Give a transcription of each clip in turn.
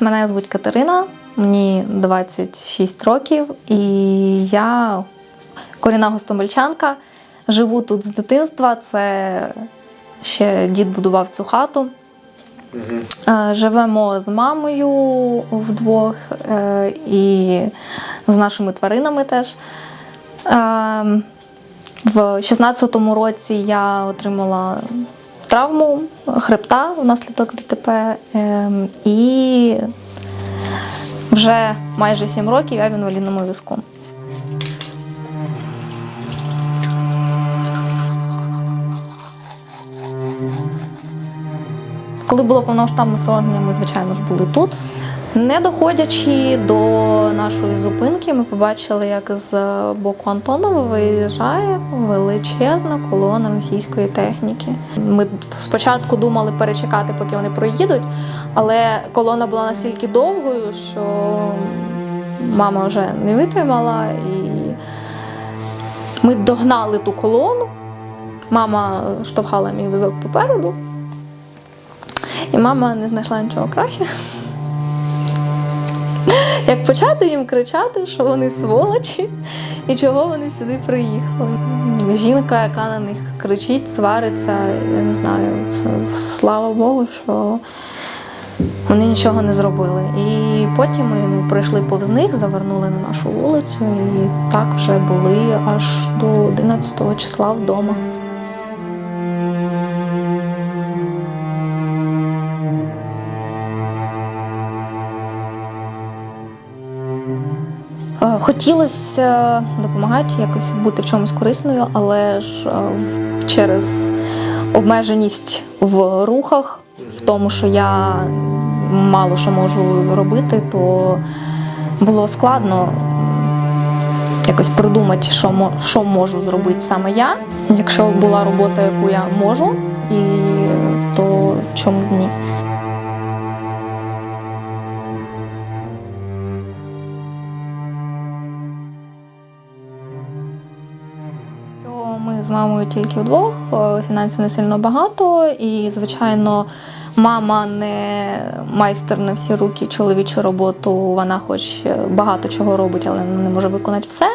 Мене звуть Катерина, мені 26 років, і я корінна гостомельчанка. Живу тут з дитинства. Це ще дід будував цю хату. Е, Живемо з мамою вдвох е, і з нашими тваринами теж. Е, В 16-му році я отримала травму хребта внаслідок ДТП. е, І вже майже 7 років я в інвалідному візку. Коли було повномасштабне вторгнення, ми, звичайно ж, були тут. Не доходячи до нашої зупинки, ми побачили, як з боку Антонова виїжджає величезна колона російської техніки. Ми спочатку думали перечекати, поки вони проїдуть, але колона була настільки довгою, що мама вже не витримала, і ми догнали ту колону. Мама штовхала мій візок попереду. І мама не знайшла нічого краще. Як почати їм кричати, що вони сволочі і чого вони сюди приїхали. Жінка, яка на них кричить, свариться, я не знаю, слава Богу, що вони нічого не зробили. І потім ми ну, пройшли повз них, завернули на нашу вулицю, і так вже були аж до 11 числа вдома. Хотілося допомагати, якось бути в чомусь корисною, але ж е, через обмеженість в рухах, в тому, що я мало що можу робити, то було складно якось придумати, що, що можу зробити саме я. Якщо була робота, яку я можу, і то чому б ні? Ми з мамою тільки вдвох, фінансів не сильно багато, і, звичайно, мама не майстер на всі руки чоловічу роботу. Вона хоч багато чого робить, але не може виконати все.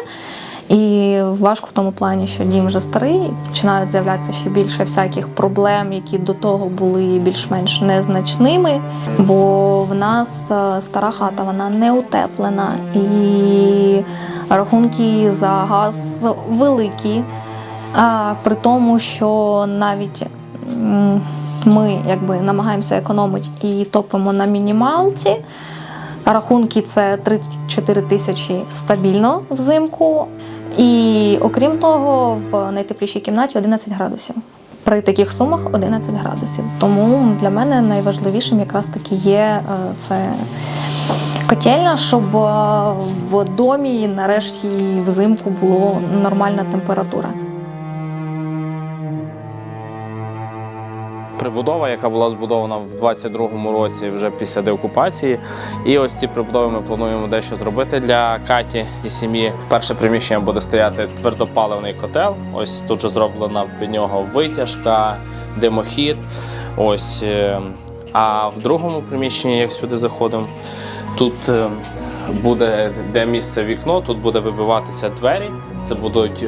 І важко в тому плані, що дім вже старий, починають з'являтися ще більше всяких проблем, які до того були більш-менш незначними. Бо в нас е, стара хата, вона не утеплена, і рахунки за газ великі. А, при тому, що навіть ми якби намагаємося економити і топимо на мінімалці. Рахунки це 34 тисячі стабільно взимку. І окрім того, в найтеплішій кімнаті 11 градусів. При таких сумах 11 градусів. Тому для мене найважливішим якраз таки є е, це котельня, щоб е, в домі нарешті взимку була нормальна температура. Прибудова, яка була збудована в 22-му році, вже після деокупації. І ось ці прибудови ми плануємо дещо зробити для Каті і сім'ї. Перше приміщення буде стояти твердопаливний котел. Ось тут же зроблена під нього витяжка, димохід. Ось. е, А в другому приміщенні, як сюди заходимо, тут е, буде де місце вікно, тут буде вибиватися двері. Це будуть.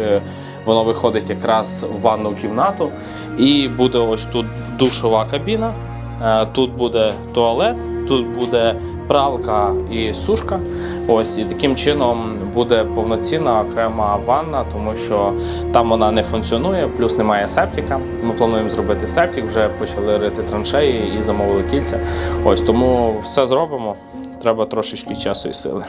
Воно виходить якраз в ванну кімнату, і буде ось тут душова кабіна, е, тут буде туалет, тут буде пралка і сушка. Ось і таким чином буде повноцінна окрема ванна, тому що там вона не функціонує, плюс немає септика. Ми плануємо зробити септик, вже почали рити траншеї і замовили кільця. Ось тому все зробимо. Треба трошечки часу і сили.